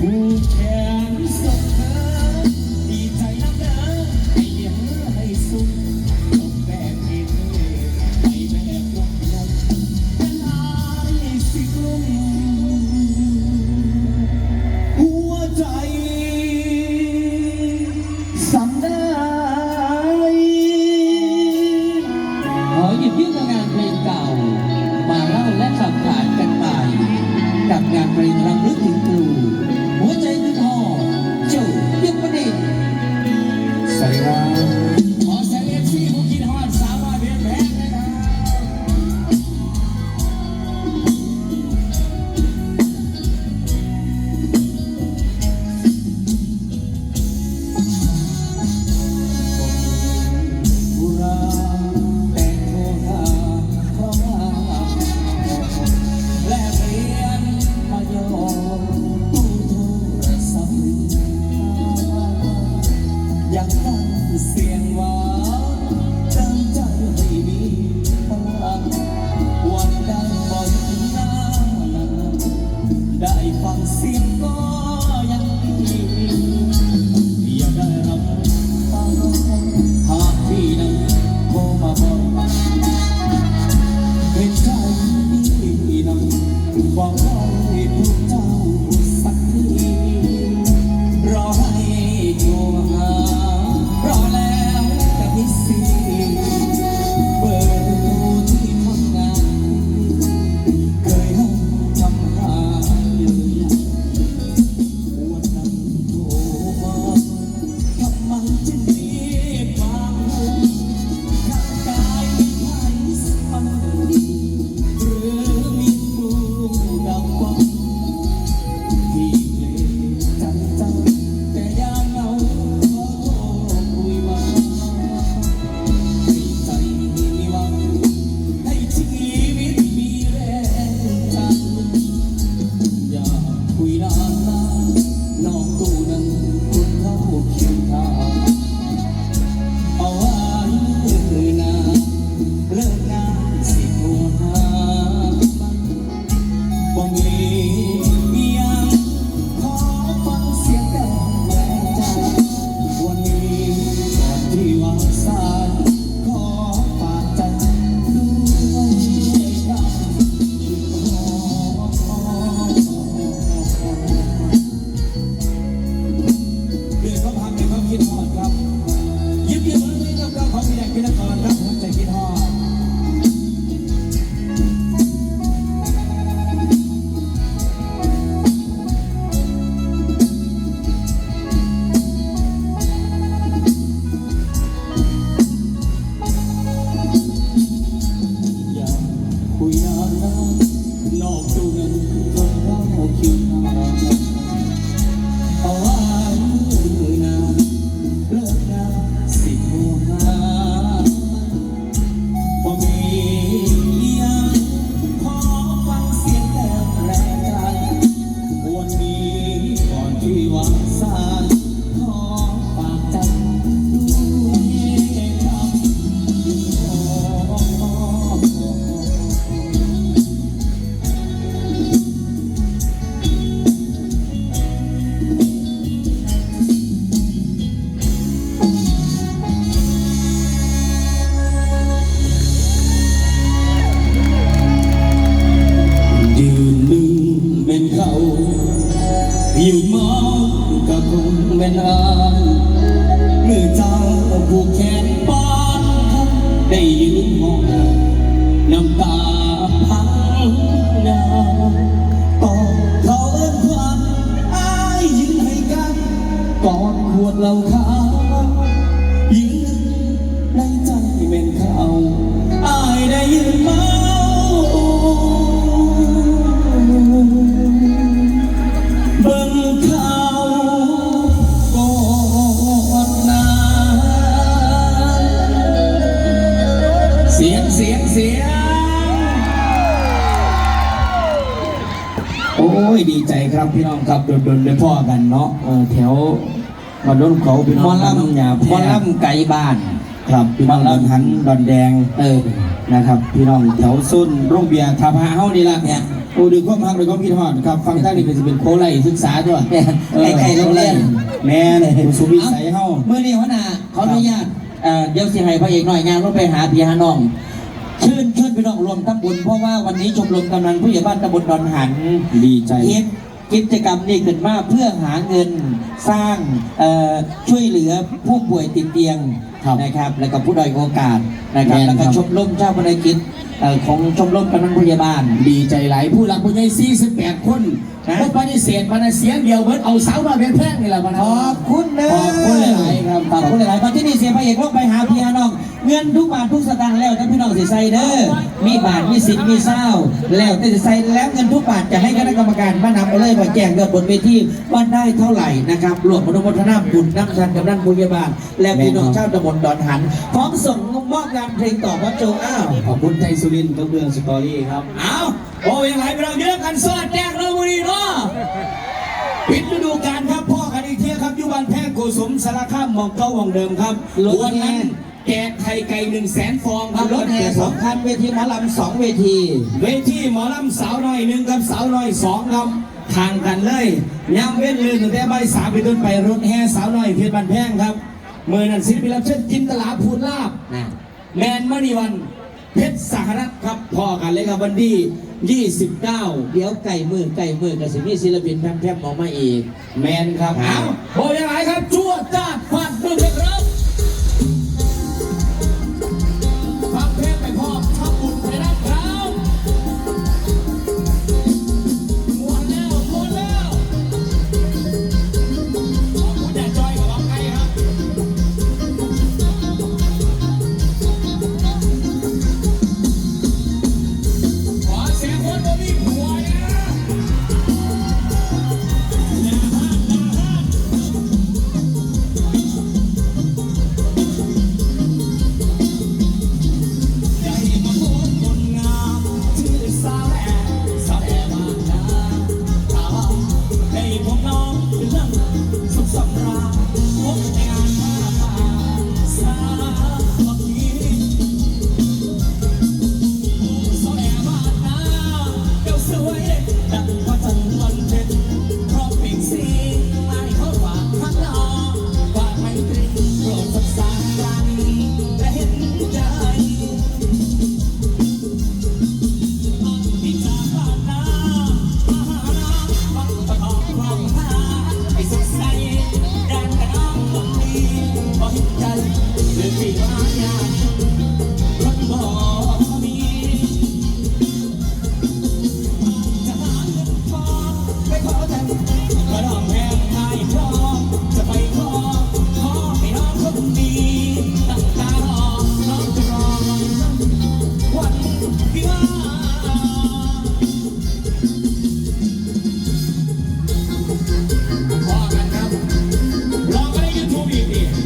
Ooh. โอ้ยดีใจครับพี่น้องครับโดนๆไยพ่อกันเนาะแถวมาโดนเขาพี่น้อลำหยาพมอลำไก่บ้าน ครับพี่น้องดอนหันดอนแดงเออนะครับ พี่น้องแถวซุ่นโรงเบียร์ทาพาเฮ้านี่ละเนี่ยโอ้ดูความฮักดูความคิดฮอดครับ ฟังท่านนี่เป็นสิเป็นโคไรศึกษาด้วยไอ้ไก่โรงเรียนแม่เนี่ยสุวิส่เฮ้าเมื่อนี้วันน่ะเขออนุญาตเอ่อเดี๋ยวสิให้พระเอกหน่อยงานลงไปหาพี่หาน้อง พี่น้องรวมทั้งบุญเพราะว่าวันนี้ชมรมกำนันผู้ใหญ่บ้านตำบลดอนหันดีใจเฮ็ดกิจกรรมนี้ขึ้นมาเพื่อหาเงินสร้างเอ่อช่วยเหลือผู้ป่วยติดเตียงครับนะครับ แล้วก็ผู้ด้อยโอกาสนะครับแม่นแล้วก็ครับชมรมเจ้าพนักกิจเอ่อของชมรมกำนันผู้ใหญ่บ้าน ดีใจหลายผู้หลักผู้ใหญ่48 คนนะพวกปฏิเสธมาในเสียงเดียวเหมือนเอาสาวมาเป็นแพร่งนี่แหละมันขอบคุณเด้อขอบคุณหลายๆครับขอบคุณหลายๆตอนที่นี่เสียพระเอกลงไปหาพี่หาน้อง เงินทุกบาททุกสตางค์แล้วแต่พี่น้องสิใส่เด้อ มีบาทมีสินมีเศร้า แล้วแต่จะใส่แล้วเงินทุกบาทจะให้คณะกรรมการมานำไปเลยมาแจ้งยอดบนเวทีว่าได้เท่าไหร่นะครับรวมอนุโมทนาบุญน้ำชันกับด้านบุญบาล และพี่น้องชาวตำบลดอนหัน พร้อมส่งมอบงานเพลงต่อพระโจอ้าวขอบคุณไทยสุรินทร์กับเรื่องสตอรี่ครับ เอาโอ้ยังไงไปเราเยอะกันสอดแจกเราบุรีเนาะปิดฤดูกาลครับพ่อกันอีกเที่ยครับอยุบันแพงโกสมสารคามหมองเก้าหมองเดิมครับรถวันนั้น แห่แจกไข่ไก่หนึ่งแสนฟองครับรถแห่สองคันเวทีหมอลำสองเวที เวทีหมอลำสาวน้อยหนึ่งกับสาวน้อยสองครับทางกันเลยย้ำเว้นเลยตั้งแต่ใบายสามไปต้นไปรถแห่สาวน้อยเพชรบันแพงครับเมื่อนั้นศิลปินรับเชิญจินตลาภูลาบนะแมนมณีวันเพชรสหรัฐครับพอกันเลยครับวันที่ 29 เดี๋ยวไก่มือไก่มือกับสิมีศิลปินแพร่ๆออกมาอีก แมนครับครัเอาบโบยังไงครับจวดจ้าดฟัด You.